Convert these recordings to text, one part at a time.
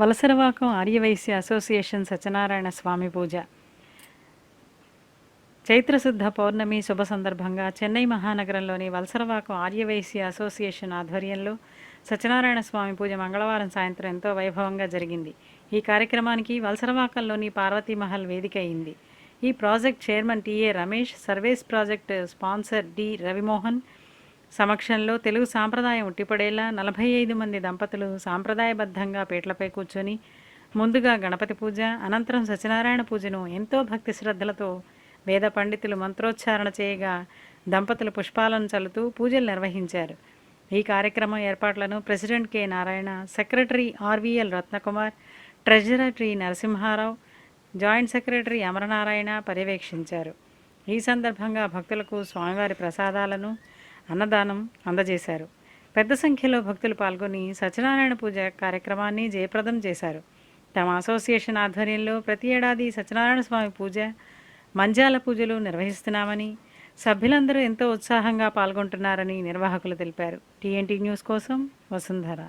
వలసరవాకం Aryavysya association Satyanarayana Swamy పూజ. చైత్రశుద్ధ పౌర్ణమి శుభ సందర్భంగా చెన్నై మహానగరంలోని వలసరవాకం ఆర్యవైశ్య అసోసియేషన్ ఆధ్వర్యంలో సత్యనారాయణ స్వామి పూజ మంగళవారం సాయంత్రం ఎంతో వైభవంగా జరిగింది. ఈ కార్యక్రమానికి వలసరవాకంలోని పార్వతీ మహల్ వేదిక అయింది. ఈ project chairman T A Ramesh surveys project sponsor D Ravi Mohan సమక్షంలో తెలుగు సాంప్రదాయం ఉట్టిపడేలా నలభై ఐదు మంది దంపతులు సాంప్రదాయబద్ధంగా పీటలపై కూర్చొని ముందుగా గణపతి పూజ అనంతరం సత్యనారాయణ పూజను ఎంతో భక్తి శ్రద్ధలతో వేద పండితులు మంత్రోచ్చారణ చేయగా దంపతులు పుష్పాలను చల్లుతూ పూజలు నిర్వహించారు. ఈ కార్యక్రమం ఏర్పాట్లను president K. Narayana secretary RVL Ratnakumar treasurer T Narasimha Rao joint secretary Amaranarayana పర్యవేక్షించారు. ఈ సందర్భంగా భక్తులకు స్వామివారి ప్రసాదాలను అన్నదానం అందజేశారు. పెద్ద సంఖ్యలో భక్తులు పాల్గొని సత్యనారాయణ పూజ కార్యక్రమాన్ని జయప్రదం చేశారు. తమ అసోసియేషన్ ఆధ్వర్యంలో ప్రతి ఏడాది సత్యనారాయణ స్వామి పూజ మంజాల పూజలు నిర్వహిస్తున్నామని సభ్యులందరూ ఎంతో ఉత్సాహంగా పాల్గొంటున్నారని నిర్వాహకులు తెలిపారు. టీఎన్టీ న్యూస్ కోసం వసుంధర.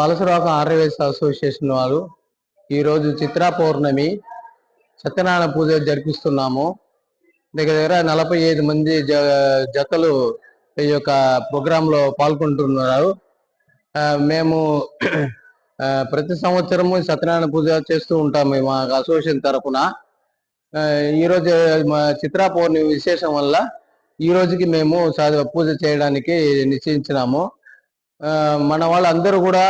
వలసరోగం ఆర్యవేశ అసోసియేషన్ వారు ఈరోజు చిత్రా పౌర్ణమి సత్యనారాయణ పూజ జరిపిస్తున్నాము. దగ్గర దగ్గర నలభై ఐదు మంది జ- జతలు ఈ యొక్క ప్రోగ్రాంలో పాల్గొంటున్నారు. మేము ప్రతి సంవత్సరము సత్యనారాయణ పూజ చేస్తూ ఉంటాము మా అసోసియేషన్ తరఫున ఈరోజు ఈ రోజు మా చిత్రా పౌర్ణమి విశేషం వల్ల ఈ రోజుకి మేము పూజ చేయడానికి నిశ్చయించినాము. మన వాళ్ళందరూ కూడా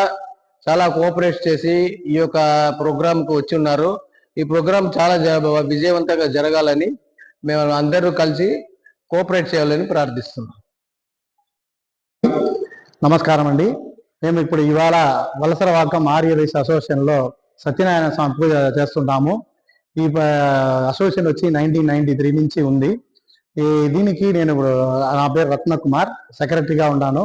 చాలా కోఆపరేట్ చేసి ఈ యొక్క ప్రోగ్రాంకు వచ్చి ఉన్నారు ఈ ప్రోగ్రాం చాలా విజయవంతంగా జరగాలని మేము అందరూ కలిసి కోఆపరేట్ చేయాలని ప్రార్థిస్తున్నాం. నమస్కారం అండి. మేము ఇప్పుడు ఇవాళ వలసరవాకం వాగం అసోసియేషన్ అసోసియేషన్లో సత్యనారాయణ స్వామి పూజ చేస్తున్నాము ఈ అసోసియేషన్ వచ్చి నైన్టీన్ నైన్టీ త్రీ నుంచి ఉంది. ఈ దీనికి నేను ఇప్పుడు నా పేరు రత్న కుమార్ సెక్రటరీగా ఉన్నాను.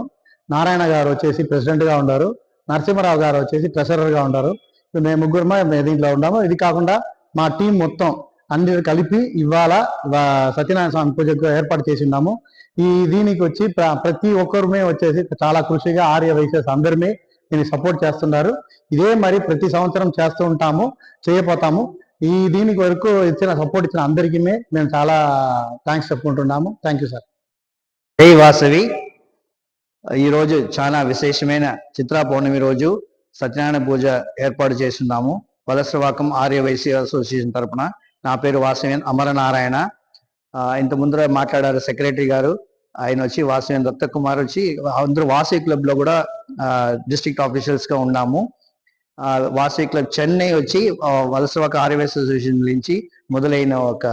నారాయణ గారు వచ్చేసి ప్రెసిడెంట్గా ఉన్నారు నరసింహరావు గారు వచ్చేసి ట్రెషరర్గా ఉన్నారు మేము ముగ్గురు దీంట్లో ఉన్నాము? ఇది కాకుండా మా టీం మొత్తం అన్ని కలిపి ఇవాళ సత్యనారాయణ స్వామి పూజకు ఏర్పాటు చేసి ఉన్నాము. ఈ దీనికి వచ్చి ప్ర- ప్రతి ఒక్కరుమే వచ్చేసి చాలా కృషిగా ఆర్య వైశ్యస్ అందరినీ దీన్ని సపోర్ట్ చేస్తున్నారు. ఇదే మరి ప్రతి సంవత్సరం చేస్తూ ఉంటాము చేయపోతాము ఈ దీనికి వరకు ఇచ్చిన సపోర్ట్ ఇచ్చిన అందరికీ మేము చాలా థ్యాంక్స్ చెప్పుకుంటున్నాము. థ్యాంక్ యూ సార్ జై వాసవి. ఈరోజు చాలా విశేషమైన చిత్రా పౌర్ణమి రోజు సత్యనారాయణ పూజ ఏర్పాటు చేస్తున్నాము. వలసవాకం ఆర్య వైశ్య అసోసియేషన్ తరపున నా పేరు వాసవేన్ అమరనారాయణ. ఇంత ముందర మాట్లాడారు సెక్రటరీ గారు. ఆయన వచ్చి వాసవేన్ దత్తకుమార్ వచ్చి అందరూ వాసవి క్లబ్లో కూడా డిస్ట్రిక్ట్ ఆఫీషియల్స్గా ఉన్నాము వాసవి క్లబ్ చెన్నై వచ్చి వలసవాక ఆర్య వైశ్య అసోసియేషన్ నుంచి మొదలైన ఒక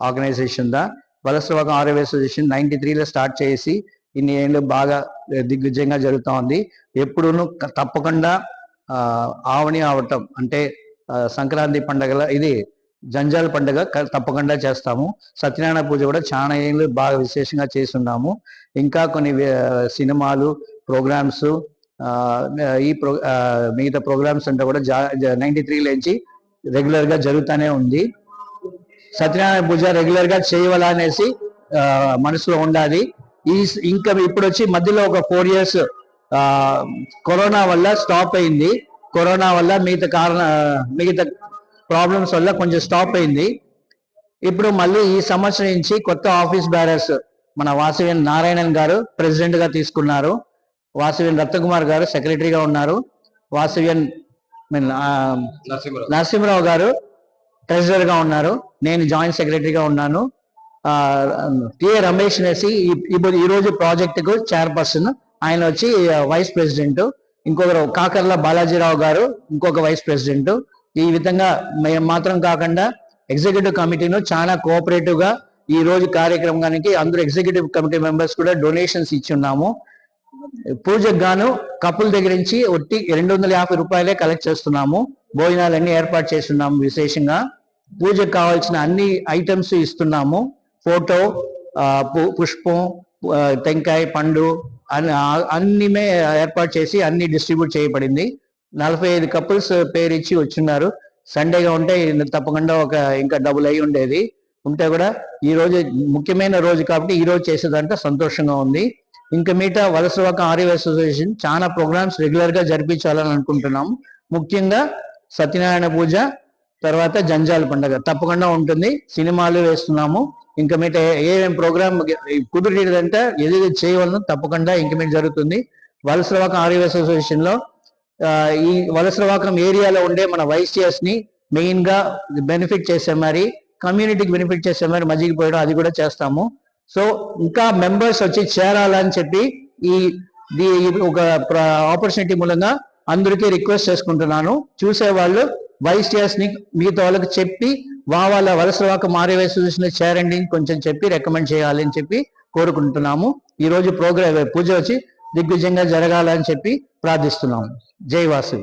ఆర్గనైజేషన్ దా. వలసవాకం ఆర్య వైశ్య అసోసియేషన్ నైన్టీ త్రీలో స్టార్ట్ చేసి ఇన్ని ఏళ్ళు బాగా దిగ్విజయంగా జరుగుతూ ఉంది. ఎప్పుడూను తప్పకుండా ఆవణి ఆవటం అంటే సంక్రాంతి పండగల ఇది జంజాల పండుగ తప్పకుండా చేస్తాము. సత్యనారాయణ పూజ కూడా చాలా ఏళ్ళు బాగా విశేషంగా చేస్తున్నాము. ఇంకా కొన్ని సినిమాలు ప్రోగ్రామ్స్ ఈ ప్రో మిగతా ప్రోగ్రామ్స్ అంతా కూడా నైన్టీ త్రీ నుంచి రెగ్యులర్గా జరుగుతూనే ఉంది. సత్యనారాయణ పూజ రెగ్యులర్గా చేయవాలనేసి మనసులో ఉండాలి. ఈ ఇంకా ఇప్పుడు వచ్చి మధ్యలో ఒక ఫోర్ ఇయర్స్ కరోనా వల్ల స్టాప్ అయింది. కరోనా వల్ల మిగతా కారణ మిగతా ప్రాబ్లమ్స్ వల్ల కొంచెం స్టాప్ అయింది. ఇప్పుడు మళ్ళీ ఈ సంవత్సరం నుంచి కొత్త ఆఫీస్ బ్యారర్స్ మన వాసవిన్ నారాయణన్ గారు ప్రెసిడెంట్గా తీసుకున్నారు. వాసవిన్ రత్నకుమార్ గారు సెక్రటరీగా ఉన్నారు. ఆ, నరసింహరావు. గారు ట్రెజరర్గా ఉన్నారు. నేను జాయింట్ సెక్రటరీగా ఉన్నాను. టిఏ రమేష్ అనేసి ఇప్పుడు ఈ రోజు చైర్పర్సన్. ఆయన వచ్చి వైస్ ప్రెసిడెంట్. ఇంకొకరు కాకర్ల బాలాజీరావు గారు ఇంకొక వైస్ ప్రెసిడెంట్. ఈ విధంగా మేము మాత్రం కాకుండా ఎగ్జిక్యూటివ్ కమిటీను చాలా కోఆపరేటివ్గా ఈ రోజు కార్యక్రమానికి అందరూ ఎగ్జిక్యూటివ్ కమిటీ మెంబర్స్ కూడా డొనేషన్స్ ఇచ్చి ఉన్నాము పూజకు గాను కపుల్ దగ్గర నుంచి ఒట్టి రెండు వందల యాభై రూపాయలే కలెక్ట్ చేస్తున్నాము. భోజనాలన్నీ ఏర్పాటు చేస్తున్నాము విశేషంగా. పూజకు కావాల్సిన అన్ని ఐటమ్స్ ఇస్తున్నాము. ఫోటో పు- పుష్పం టెంకాయ పండు అన్ని ఆ- అన్ని మే ఏర్పాటు చేసి అన్ని డిస్ట్రిబ్యూట్ చేయబడింది. నలభై ఐదు కపుల్స్ పేరు ఇచ్చి వచ్చిన్నారు. సండేగా ఉంటే తప్పకుండా ఒక ఇంకా డబుల్ అయి ఉండేది. ఉంటే కూడా ఈ రోజు ముఖ్యమైన రోజు కాబట్టి ఈ రోజు చేసేదంటే సంతోషంగా ఉంది. ఇంకా మిగతా వలసవాక ఆర్యవ అసోసియేషన్ చాలా ప్రోగ్రామ్స్ రెగ్యులర్గా జరిపించాలని అనుకుంటున్నాం. ముఖ్యంగా సత్యనారాయణ పూజ తర్వాత జంజాల పండగ తప్పకుండా ఉంటుంది. సినిమాలు వేస్తున్నాము. ఇంకా మీట ఏమేం ప్రోగ్రామ్ కుదిరేదంటే ఏది చేయవలను తప్పకుండా ఇంకా మీద జరుగుతుంది. వలసలవాకం ఆర్య అసోసియేషన్లో ఈ వలసలవాకం ఏరియాలో ఉండే మన వైసీఎస్ని మెయిన్గా బెనిఫిట్ చేసే మరి కమ్యూనిటీకి బెనిఫిట్ చేసే మరి మజ్జిగ పోయడం అది కూడా చేస్తాము. సో ఇంకా మెంబర్స్ వచ్చి చేరాలని చెప్పి ఈ ఒక ఆపర్చునిటీ మూలంగా అందరికీ రిక్వెస్ట్ చేసుకుంటున్నాను. చూసే వాళ్ళు ని మిగతా వాళ్ళకి చెప్పి వా వాళ్ళ వలసవాక మారే అసోసియేషన్ చేరండి అని కొంచెం చెప్పి రికమెండ్ చేయాలి అని చెప్పి కోరుకుంటున్నాము. ఈ రోజు ప్రోగ్రామ్ పూజ వచ్చి దిగ్విజయంగా జరగాలని చెప్పి ప్రార్థిస్తున్నాము. జై వాసు